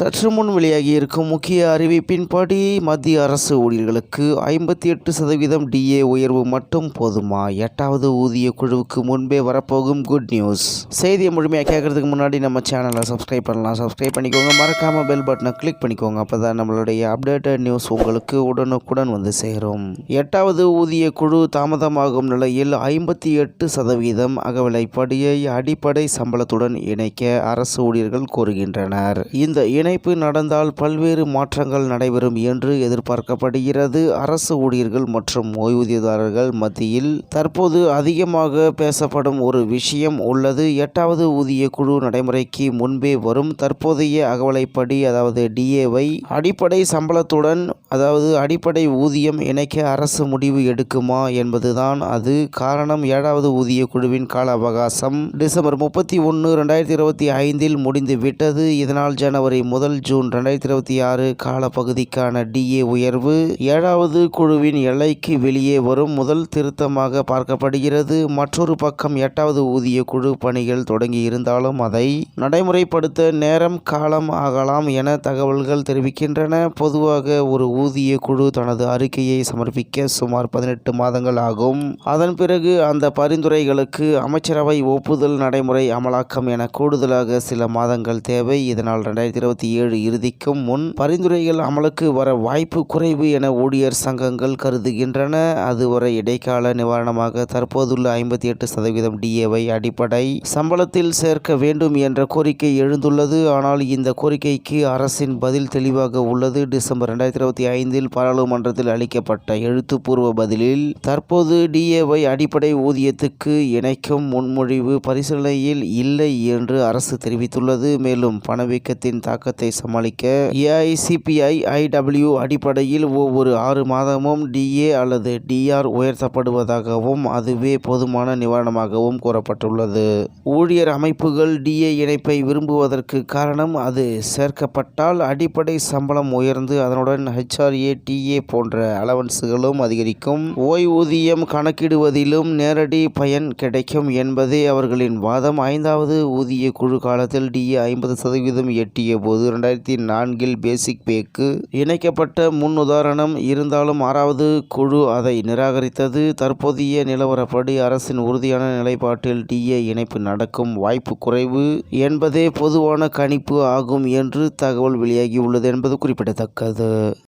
சற்று முன் வெளியாகி இருக்கும் முக்கிய அறிவிப்பின்படி மத்திய அரசு ஊழியர்களுக்கு ஐம்பத்தி எட்டு சதவீதம் டிஏ உயர்வு மட்டும் போதுமா? எட்டாவது ஊதிய குழுவுக்கு முன்பே வரப்போகும் குட் நியூஸ் செய்தியை முழுமையாக கேட்கறதுக்கு முன்னாடி நம்ம சேனலை சப்ஸ்கிரைப் பண்ணலாம். சப்ஸ்கிரைப் பண்ணிக்கோங்க. மறக்காம பெல் பட்டனை கிளிக் பண்ணிக்கோங்க. அப்பதான் நம்மளுடைய அப்டேட்டட் நியூஸ் உங்களுக்கு உடனுக்குடன் வந்து சேரும். எட்டாவது ஊதிய குழு தாமதமாகும் நிலையில் ஐம்பத்தி எட்டு சதவீதம் அகவிலைப்படியை அடிப்படை சம்பளத்துடன் இணைக்க அரசு ஊழியர்கள் கோருகின்றனர். இந்த இணை இணைப்பு நடந்தால் பல்வேறு மாற்றங்கள் நடைபெறும் என்று எதிர்பார்க்கப்படுகிறது. அரசு ஊழியர்கள் மற்றும் ஓய்வூதியதாரர்கள் மத்தியில் தற்போது அதிகமாக பேசப்படும் ஒரு விஷயம் உள்ளது. எட்டாவது ஊதிய குழு நடைமுறைக்கு முன்பே வரும் தற்போதைய அகவலைப்படி அதாவது டிஏவை அடிப்படை சம்பளத்துடன் அதாவது அடிப்படை ஊதியம் இணைக்க அரசு முடிவு எடுக்குமா என்பதுதான் அது. காரணம் ஏழாவது ஊதிய குழுவின் கால அவகாசம் டிசம்பர் முப்பத்தி ஒன்று ரெண்டாயிரத்தி இருபத்தி ஐந்தில் முடிந்து விட்டது இதனால் ஜனவரி முதல் முதல் ஜூன் ரெண்டாயிரத்தி இருபத்தி ஆறு காலப்பகுதிக்கான டிஏ உயர்வு. ஏழாவது குழுவின் எல்லைக்கு வெளியே வரும் முதல் திருத்தமாக பார்க்கப்படுகிறது. மற்றொரு பக்கம் எட்டாவது ஊதிய குழு பணிகள் தொடங்கி இருந்தாலும் அதை நடைமுறைப்படுத்த நேரம் காலம் ஆகலாம் என தகவல்கள் தெரிவிக்கின்றன. பொதுவாக ஒரு ஊதிய குழு தனது அறிக்கையை சமர்ப்பிக்க சுமார் பதினெட்டு மாதங்கள் ஆகும். அதன் பிறகு அந்த பரிந்துரைகளுக்கு அமைச்சரவை ஒப்புதல் நடைமுறை அமலாக்கம் என கூடுதலாக சில மாதங்கள் தேவை. இதனால் ரெண்டாயிரத்தி இருபத்தி ஏழு இறுதிக்கும் முன் பரிந்துரைகள் அமலுக்கு வர வாய்ப்பு குறைவு என ஊழியர் சங்கங்கள் கருதுகின்றன. அதுவரை இடைக்கால நிவாரணமாக தற்போதுள்ள ஐம்பத்தி எட்டு சதவீதம் டிஏவை அடிப்படை சம்பளத்தில் சேர்க்க வேண்டும் என்ற கோரிக்கை எழுந்துள்ளது. ஆனால் இந்த கோரிக்கைக்கு அரசின் பதில் தெளிவாக உள்ளது. டிசம்பர் ரெண்டாயிரத்தி இருபத்தி ஐந்தில் பாராளுமன்றத்தில் அளிக்கப்பட்ட எழுத்துப்பூர்வ பதிலில் தற்போது டிஏவை அடிப்படை ஊதியத்துக்கு இணைக்கும் முன்மொழிவு பரிசீலனையில் இல்லை என்று அரசு தெரிவித்துள்ளது. மேலும் பணவீக்கத்தின் தாக்கத்தை சமாளிக்க ஏஐசிபிஐ ஐடபிள்யூ அடிப்படையில் ஒவ்வொரு ஆறு மாதமும் டிஏ அல்லது டிஆர் உயர்த்தப்படுவதாகவும் அதுவே போதுமான நிவாரணமாகவும் கூறப்பட்டுள்ளது. ஊழியர் அமைப்புகள் டிஏ இணைப்பை விரும்புவதற்கு காரணம் அது சேர்க்கப்பட்டால் அடிப்படை சம்பளம் உயர்ந்து அதனுடன் ஹெச்ஆர்ஏ டிஏ போன்ற அலவன்ஸுகளும் அதிகரிக்கும். ஓய்வூதியம் கணக்கிடுவதிலும் நேரடி பயன் கிடைக்கும் என்பதே அவர்களின் வாதம். ஐந்தாவது ஊதிய குழு காலத்தில் டிஏ ஐம்பது சதவீதம் எட்டிய போது ரெண்டாயிரத்தி நான்கில் பேசிக் பேக்கு இணைக்கப்பட்ட முன் உதாரணம். இருந்தாலும் ஆறாவது குழு அதை நிராகரித்தது. தற்போதைய நிலவரப்படி அரசின் உறுதியான நிலைப்பாட்டில் டிஏ இணைப்பு நடக்கும் வாய்ப்பு குறைவு என்பதே பொதுவான கணிப்பு ஆகும் என்று தகவல் வெளியாகியுள்ளது என்பது குறிப்பிடத்தக்கது.